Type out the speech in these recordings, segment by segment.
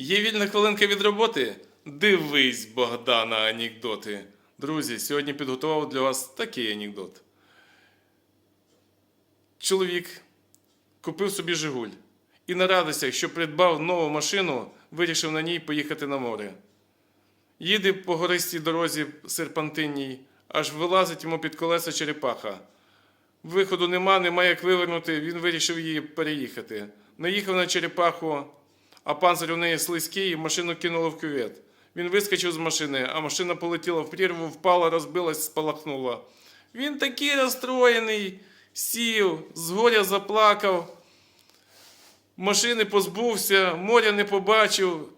Є вільна хвилинка від роботи? Дивись, Богдана, анекдоти. Друзі, сьогодні підготував для вас такий анекдот. Чоловік купив собі Жигуль і на радостях, що придбав нову машину, вирішив на ній поїхати на море. Їде по гористій дорозі серпантинній, аж вилазить йому під колеса черепаха. Виходу нема, нема як вивернути, він вирішив її переїхати. Наїхав на черепаху, а панцир у неї слизький, і машину кинуло в кювет. Він вискочив з машини, а машина полетіла в прірву, впала, розбилась, спалахнула. Він такий розстроєний, сів, з горя заплакав, машини позбувся, моря не побачив,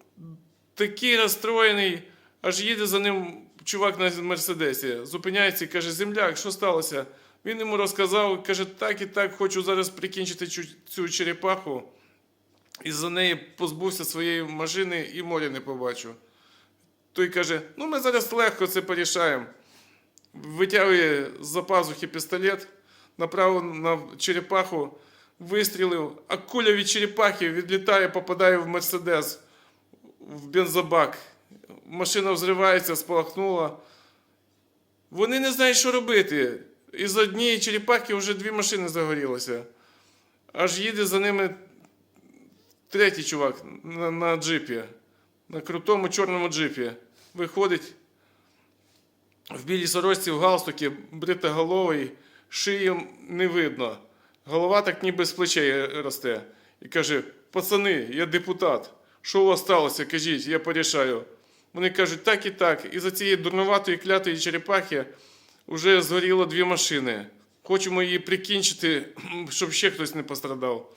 такий розстроєний, аж їде за ним чувак на Мерседесі. Зупиняється і каже: Земляк, що сталося? Він йому розказав, каже, так і так, хочу зараз прикінчити цю черепаху. І за неї позбувся своєї машини і моря не побачу. Той каже: ну ми зараз легко це порішаємо. Витягує з-за пазухи пістолет, направив на черепаху, вистрілив, а куля від черепахи відлітає, попадає в Мерседес, в бензобак. Машина взривається, спалахнула. Вони не знають, що робити. Із однієї черепахи вже дві машини загорілися. Аж їде за ними третій чувак на, на джипі, на крутому чорному джипі. Виходить в білій сорочці, в галстукі, бритоголовий, шиї не видно. Голова так ніби з плечей росте. І каже: пацани, я депутат. Що у вас сталося? Кажіть, я порішаю. Вони кажуть, так і так. І за цієї дурнуватої клятої черепахи вже згоріло дві машини. Хочемо її прикінчити, щоб ще хтось не пострадав.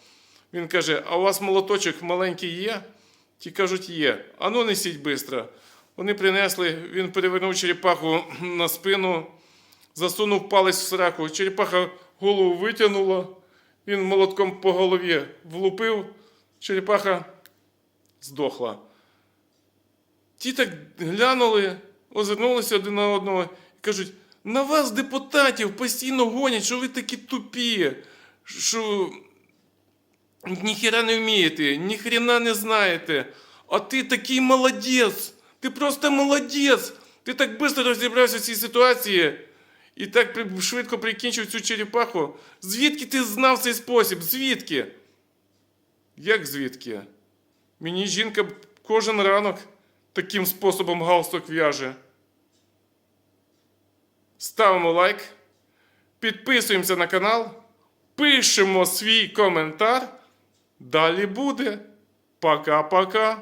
Він каже: А у вас молоточок маленький є? Ті кажуть, є. Ану, несіть швидко. Вони принесли, він перевернув черепаху на спину, засунув палець в сраку. Черепаха голову витягнула, він молотком по голові влупив, черепаха здохла. Ті так глянули, озирнулися один на одного і кажуть: на вас, депутатів, постійно гонять, що ви такі тупі, що ніхіра не вмієте, ніхрена не знаєте. А ти такий молодець, ти просто молодець. Ти так швидко розібрався в цій ситуації і так швидко прикінчив цю черепаху. Звідки ти знав цей спосіб? Звідки? Як звідки? Мені жінка кожен ранок таким способом галстук в'яже. Ставимо лайк, підписуємося на канал, пишемо свій коментар. Далі буде. Пока-пока.